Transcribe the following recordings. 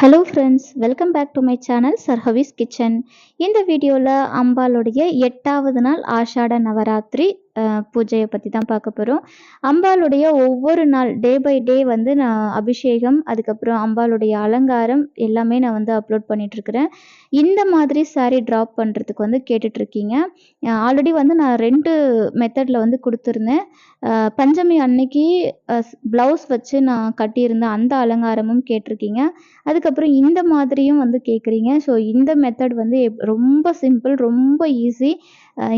Hello friends welcome back to my channel சர்ஹவிஸ் kitchen இந்த வீடியோவில் அம்பாளுடைய எட்டாவது நாள் ஆஷாட நவராத்திரி பூஜையை பற்றி தான் பார்க்க போகிறோம் அம்பாளுடைய ஒவ்வொரு நாள் டே பை டே வந்து நான் அபிஷேகம் அதுக்கப்புறம் அம்பாளுடைய அலங்காரம் எல்லாமே நான் வந்து அப்லோட் பண்ணிகிட்ருக்கிறேன் இந்த மாதிரி சாரீ ட்ராப் பண்ணுறதுக்கு வந்து கேட்டுட்ருக்கீங்க ஆல்ரெடி வந்து நான் ரெண்டு மெத்தடில் வந்து கொடுத்துருந்தேன். பஞ்சமி அன்னைக்கு ப்ளவுஸ் வச்சு நான் கட்டியிருந்தேன் அந்த அலங்காரமும் கேட்டிருக்கீங்க. அதுக்கப்புறம் இந்த மாதிரியும் வந்து கேட்குறீங்க. ஸோ இந்த மெத்தட் வந்து எப்- ரொம்ப சிம்பிள் ரொம்ப ஈஸி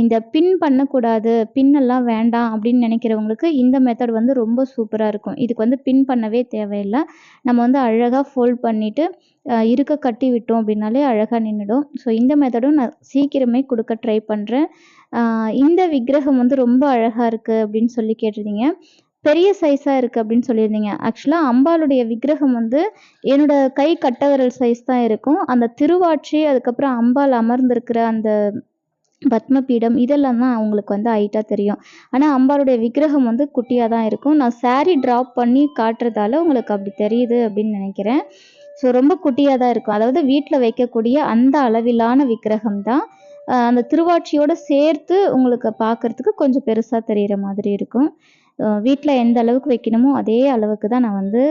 இந்த பின் பண்ணக்கூடாது பின் எல்லாம் வேண்டாம் அப்படின்னு நினைக்கிறவங்களுக்கு இந்த மெத்தட் வந்து ரொம்ப சூப்பராக இருக்கும். இதுக்கு வந்து பின் பண்ணவே தேவையில்லை. நம்ம வந்து அழகாக ஃபோல்ட் பண்ணிவிட்டு இருக்க கட்டி விட்டோம் அப்படின்னாலே அழகாக நின்றுடும் ஸோ இந்த மெத்தடும் நான் சீக்கிரமே கொடுக்க ட்ரை பண்ணுறேன் இந்த விக்கிரகம் வந்து ரொம்ப அழகாக இருக்குது அப்படின்னு சொல்லி கேட்டிருந்தீங்க. பெரிய சைஸாக இருக்குது அப்படின்னு சொல்லியிருந்தீங்க. ஆக்சுவலாக அம்பாளுடைய விக்கிரகம் வந்து என்னோட கை கட்டவிரல் சைஸ் தான் இருக்கும். அந்த திருவாட்சி அதுக்கப்புறம் அம்பாள் அமர்ந்திருக்கிற அந்த பத்மபீடம் இதெல்லாம் தான் அவங்களுக்கு வந்து ஹைட்டாக தெரியும். ஆனால் அம்பாளுடைய விக்கிரகம் வந்து குட்டியாக தான் இருக்கும். நான் saree ட்ராப் பண்ணி காட்டுறதால உங்களுக்கு அப்படி தெரியுது அப்படின்னு நினைக்கிறேன். ஸோ ரொம்ப குட்டியாக தான் இருக்கும். அதாவது வீட்டில் வைக்கக்கூடிய அந்த அளவிலான விக்கிரகம் தான். அந்த திருவாட்சியோட சேர்த்து உங்களுக்கு பார்க்கறதுக்கு கொஞ்சம் பெருசாக தெரிகிற மாதிரி இருக்கும். வீட்டில் எந்த அளவுக்கு வைக்கணுமோ அதே அளவுக்கு தான் நான் வந்து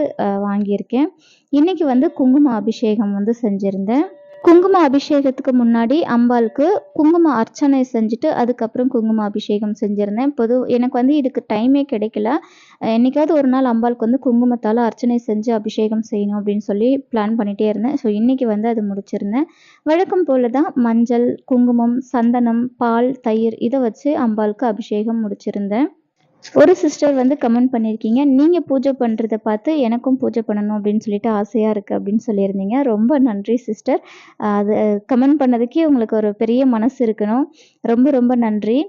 வாங்கியிருக்கேன். இன்றைக்கி வந்து குங்கும அபிஷேகம் வந்து செஞ்சுருந்தேன். குங்கும அபிஷேகத்துக்கு முன்னாடி அம்பாளுக்கு குங்கும அர்ச்சனை செஞ்சுட்டு அதுக்கப்புறம் குங்கும அபிஷேகம் செஞ்சுருந்தேன். பொது எனக்கு வந்து இதுக்கு டைமே கிடைக்கல. என்றைக்காவது ஒரு நாள் அம்பாளுக்கு வந்து குங்குமத்தால் அர்ச்சனை செஞ்சு அபிஷேகம் செய்யணும் அப்படின்னு சொல்லி பிளான் பண்ணிகிட்டே இருந்தேன். ஸோ இன்றைக்கி வந்து அது முடிச்சிருந்தேன். வழக்கம் போல் தான் மஞ்சள் குங்குமம் சந்தனம் பால் தயிர் இதை வச்சு அம்பாளுக்கு அபிஷேகம் முடிச்சிருந்தேன். ஒரு சிஸ்டர் வந்து கமெண்ட் பண்ணியிருக்கீங்க நீங்கள் பூஜை பண்ணுறத பார்த்து எனக்கும் பூஜை பண்ணணும் அப்படின்னு சொல்லிட்டு ஆசையாக இருக்குது அப்படின்னு சொல்லியிருந்தீங்க. ரொம்ப நன்றி சிஸ்டர் அது கமெண்ட் பண்ணதுக்கே உங்களுக்கு ஒரு பெரிய மனசு இருக்கணும். ரொம்ப ரொம்ப நன்றி.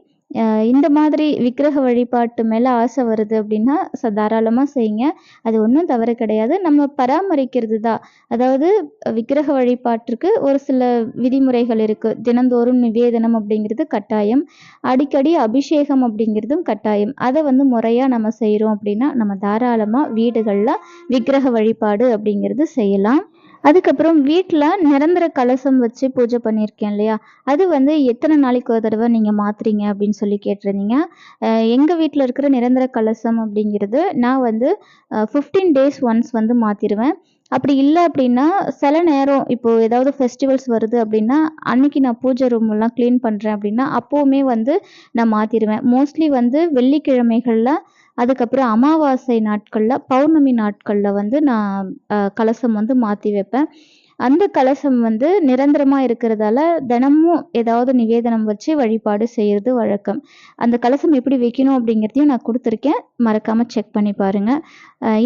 இந்த மாதிரி விக்கிரக வழிபாட்டு மேலே ஆசை வருது அப்படின்னா ச தாராளமாக செய்யுங்க. அது ஒன்றும் தவறு கிடையாது. நம்ம பராமரிக்கிறது தான் அதாவது விக்கிரக வழிபாட்டிற்கு ஒரு சில விதிமுறைகள் இருக்குது தினந்தோறும் நிவேதனம் அப்படிங்கிறது கட்டாயம். அடிக்கடி அபிஷேகம் அப்படிங்கிறதும் கட்டாயம். அதை வந்து முறையாக நம்ம செய்கிறோம் அப்படின்னா நம்ம தாராளமாக வீடுகளில் விக்கிரக வழிபாடு அப்படிங்கிறது செய்யலாம். அதுக்கப்புறம் வீட்டில் நிரந்தர கலசம் வச்சு பூஜை பண்ணியிருக்கேன் இல்லையா? அது வந்து எத்தனை நாளைக்கு ஒரு தடவை நீங்கள் மாற்றுறீங்க அப்படின்னு சொல்லி கேட்டிருந்தீங்க. எங்கள் வீட்டில் இருக்கிற நிரந்தர கலசம் அப்படிங்கிறது நான் வந்து ஃபிஃப்டீன் டேஸ் ஒன்ஸ் வந்து மாற்றிடுவேன் அப்படி இல்லை அப்படின்னா சில நேரம் இப்போ ஏதாவது ஃபெஸ்டிவல்ஸ் வருது அப்படின்னா அன்னைக்கு நான் பூஜை ரூம் எல்லாம் க்ளீன் பண்ணுறேன் அப்படின்னா அப்போவுமே வந்து நான் மாற்றிடுவேன் மோஸ்ட்லி வந்து வெள்ளிக்கிழமைகளில் அதுக்கப்புறம் அமாவாசை நாட்களில் பௌர்ணமி நாட்களில் வந்து நான் கலசம் வந்து மாற்றி வைப்பேன். அந்த கலசம் வந்து நிரந்தரமாக இருக்கிறதால தினமும் ஏதாவது நிவேதனம் வச்சு வழிபாடு செய்கிறது வழக்கம். அந்த கலசம் எப்படி வைக்கணும் அப்படிங்கிறதையும் நான் கொடுத்துருக்கேன். மறக்காமல் செக் பண்ணி பாருங்கள்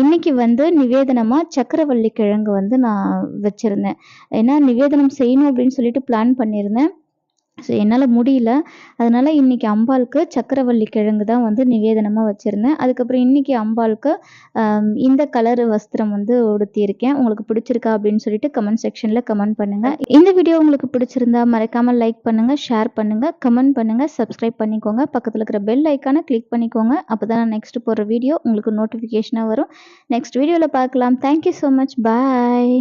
இன்னைக்கு வந்து நிவேதனமாக சக்கரவள்ளி கிழங்கு வந்து நான் வச்சுருந்தேன். ஏன்னா நிவேதனம் செய்யணும் அப்படின்னு சொல்லிட்டு பிளான் பண்ணியிருந்தேன். ஸோ என்னால் முடியல. அதனால் இன்னைக்கு அம்பாளுக்கு சக்கரவள்ளி கிழங்கு தான் வந்து நிவேதனமாக வச்சுருந்தேன். அதுக்கப்புறம் இன்றைக்கி அம்பாளுக்கு இந்த கலர் வஸ்திரம் வந்து உடுத்தியிருக்கேன். உங்களுக்கு பிடிச்சிருக்கா அப்படின்னு சொல்லிட்டு கமெண்ட் செக்ஷனில் கமெண்ட் பண்ணுங்கள் இந்த வீடியோ உங்களுக்கு பிடிச்சிருந்தா மறக்காமல் லைக் பண்ணுங்கள் ஷேர் பண்ணுங்கள் கமெண்ட் பண்ணுங்கள் சப்ஸ்கிரைப் பண்ணிக்கோங்க. பக்கத்தில் இருக்கிற பெல் ஐக்கானை கிளிக் பண்ணிக்கோங்க. அப்போ தான் நான் நெக்ஸ்ட் போடுற வீடியோ உங்களுக்கு நோட்டிஃபிகேஷனாக வரும். நெக்ஸ்ட் வீடியோவில் பார்க்கலாம். Thank you so much bye